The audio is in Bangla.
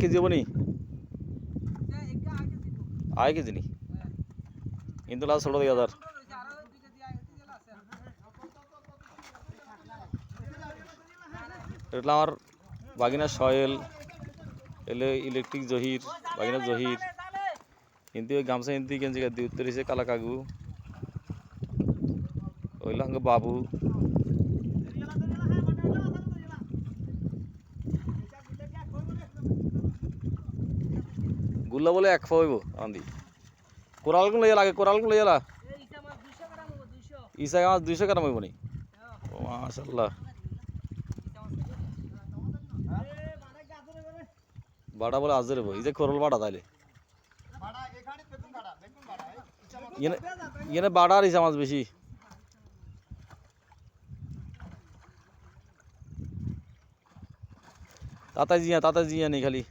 কেজি হব নি? আয় কেজি নি? কিন্তু লাস্ট ছোটো দিকে হাজার। এটা আমার বাগিনা সয়েল, এলে ইলেকট্রিক জহির, বাগিনা জহির। কিন্তু ওই গামছা হিন্দি গেঞ্জি গাদি উত্তরিছে কালা কাকু? ওইল বাবু। গুল্লা বলে এক পাইব আন্দি। কোরাল কোন লইয়া লাগে, কোরাল কোন লইয়া লা? ইসা আমার দুইশো গ্রাম হইব নি? মাশাল্লাহ বাড়া বলে আজরে বই যে কোরাল বাড়া তাইলে। ইয়েনে বাড়া আর ইসা মাছ বেশি। তাতা জিয়া তাতা জিয়া নেই খালি।